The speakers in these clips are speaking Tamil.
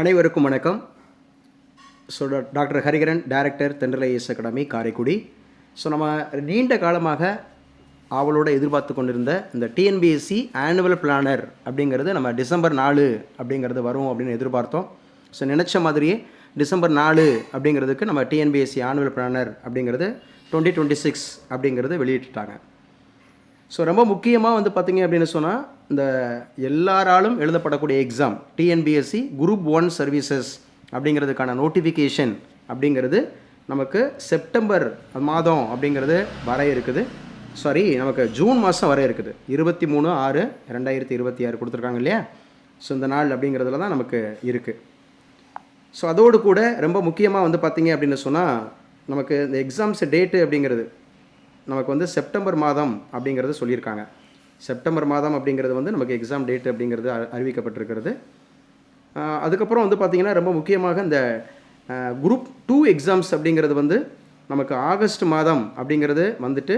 அனைவருக்கும் வணக்கம். ஸோ டாக்டர் ஹரிகரன் டைரக்டர் தென்றலை இயேசு அகாடமி காரைக்குடி. ஸோ நம்ம நீண்ட காலமாக அவளோட எதிர்பார்த்து கொண்டிருந்த இந்த டிஎன்பிஎஸ்சி ஆனுவல் பிளானர் அப்படிங்கிறது நம்ம டிசம்பர் நாலு அப்படிங்கிறது வரும் அப்படின்னு எதிர்பார்த்தோம். ஸோ நினச்ச மாதிரியே டிசம்பர் நாலு அப்படிங்கிறதுக்கு நம்ம டிஎன்பிஎஸ்சி ஆனுவல் பிளானர் அப்படிங்கிறது டுவெண்ட்டி டுவெண்ட்டி சிக்ஸ் அப்படிங்கிறது வெளியிட்டுட்டாங்க. ஸோ ரொம்ப முக்கியமாக வந்து பார்த்தீங்க அப்படின்னு சொன்னால் இந்த எல்லாராலும் எழுதப்படக்கூடிய exam TNPSC group one services அப்படிங்கிறதுக்கான நோட்டிஃபிகேஷன் அப்படிங்கிறது நமக்கு செப்டம்பர் மாதம் அப்படிங்கிறது வர இருக்குது. சாரி நமக்கு ஜூன் மாதம் வர இருக்குது. இருபத்தி மூணு ஆறு ரெண்டாயிரத்தி இருபத்தி ஆறு கொடுத்துருக்காங்க இல்லையா? ஸோ இந்த நாள் அப்படிங்கிறதுல தான் நமக்கு இருக்குது ஸோ அதோடு கூட ரொம்ப முக்கியமாக வந்து பார்த்தீங்க அப்படின்னு சொன்னால் நமக்கு இந்த எக்ஸாம்ஸ் டேட்டு அப்படிங்கிறது நமக்கு வந்து செப்டம்பர் மாதம் அப்படிங்கிறது சொல்லியிருக்காங்க. செப்டம்பர் மாதம் அப்படிங்கிறது வந்து நமக்கு எக்ஸாம் டேட் அப்படிங்கிறது அறிவிக்கப்பட்டிருக்கிறது. அதுக்கப்புறம் வந்து பார்த்திங்கன்னா ரொம்ப முக்கியமாக இந்த குரூப் டூ எக்ஸாம்ஸ் அப்படிங்கிறது வந்து நமக்கு ஆகஸ்ட் மாதம் அப்படிங்கிறது வந்துட்டு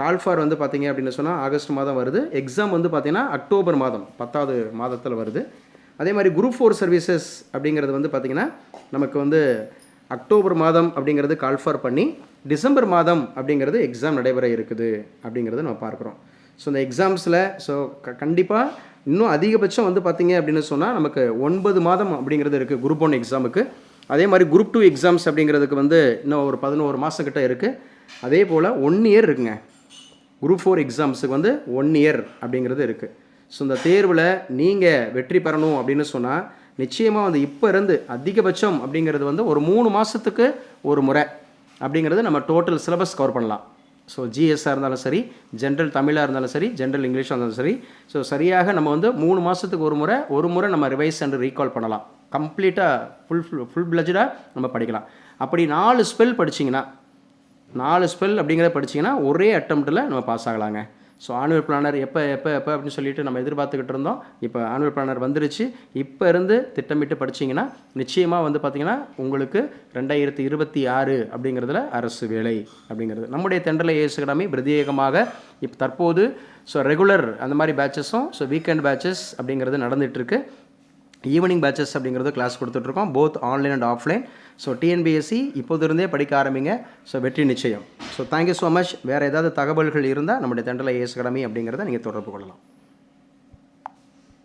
கால்ஃபார் வந்து பார்த்திங்க அப்படின்னு சொன்னால் ஆகஸ்ட் மாதம் வருது. எக்ஸாம் வந்து பார்த்திங்கன்னா அக்டோபர் மாதம் பத்தாவது மாதத்தில் வருது. அதே மாதிரி குரூப் ஃபோர் சர்வீசஸ் அப்படிங்கிறது வந்து பார்த்திங்கன்னா நமக்கு வந்து அக்டோபர் மாதம் அப்படிங்கிறது கால்ஃபார் பண்ணி டிசம்பர் மாதம் அப்படிங்கிறது எக்ஸாம் நடைபெற இருக்குது அப்படிங்கிறத நம்ம பார்க்குறோம். ஸோ இந்த எக்ஸாம்ஸில் ஸோ க கண்டிப்பாக இன்னும் அதிகபட்சம் வந்து பார்த்திங்க அப்படின்னு சொன்னால் நமக்கு ஒன்பது மாதம் அப்படிங்கிறது இருக்குது குரூப் ஒன் எக்ஸாமுக்கு அதே மாதிரி குரூப் டூ எக்ஸாம்ஸ் அப்படிங்கிறதுக்கு வந்து இன்னும் ஒரு பதினோரு மாதம் கிட்ட இருக்குது அதே போல் ஒன் இயர் இருக்குங்க. குரூப் ஃபோர் எக்ஸாம்ஸுக்கு வந்து ஒன் இயர் அப்படிங்கிறது இருக்குது ஸோ இந்த தேர்வில் நீங்கள் வெற்றி பெறணும் அப்படின்னு சொன்னால் நிச்சயமாக வந்து இப்போ இருந்து அதிகபட்சம் அப்படிங்கிறது வந்து ஒரு மூணு மாதத்துக்கு ஒரு முறை அப்படிங்கிறது நம்ம டோட்டல் சிலபஸ் கவர் பண்ணலாம். ஸோ ஜிஎஸ்ஸாக இருந்தாலும் சரி ஜென்ரல் தமிழாக இருந்தாலும் சரி ஜென்ரல் இங்கிலீஷாக இருந்தாலும் சரி. ஸோ சரியாக நம்ம வந்து மூணு மாதத்துக்கு ஒரு முறை ஒரு முறை நம்ம ரிவைஸ் அண்ட் ரீகால் பண்ணலாம். கம்ப்ளீட்டாக ஃபுல் ஃபுல் பிளஜடாக நம்ம படிக்கலாம். அப்படி நாலு ஸ்பெல் படிச்சிங்கன்னா நாலு ஸ்பெல் அப்படிங்கிறத படிச்சிங்கன்னா ஒரே அட்டம்ப்டில் நம்ம பாஸ் ஆகலாங்க. ஸோ ஆனுவல் பிளானர் எப்போ எப்போ எப்போ அப்படின்னு சொல்லிட்டு நம்ம எதிர்பார்த்துக்கிட்டு இருந்தோம். இப்போ ஆனுவல் பிளானர் வந்துருச்சு. இப்போ இருந்து திட்டமிட்டு படிச்சிங்கன்னா நிச்சயமாக வந்து பார்த்தீங்கன்னா உங்களுக்கு ரெண்டாயிரத்தி இருபத்தி ஆறு அப்படிங்கிறதுல அரசு வேலை அப்படிங்கிறது. நம்முடைய தென்றலை ஏஎஸ் அகாடமி பிரத்யேகமாக இப்போ தற்போது ஸோ ரெகுலர் அந்த மாதிரி பேச்சஸும் ஸோ வீக்கெண்ட் பேட்சஸ் அப்படிங்கிறது நடந்துகிட்ருக்கு ஈவினிங் பேட்சஸ் அப்படிங்கிறது கிளாஸ் கொடுத்துட்ருக்கோம் both online and offline so TNPSC இப்போதிருந்தே படிக்க ஆரம்பிங்க. ஸோ வெற்றி நிச்சயம். ஸோ தேங்க்யூ ஸோ மச் வேறு ஏதாவது தகவல்கள் இருந்தால் நம்முடைய தண்டலை ஏஎஸ் அகாடமி அப்படிங்கிறத நீங்கள் தொடர்பு கொள்ளலாம்.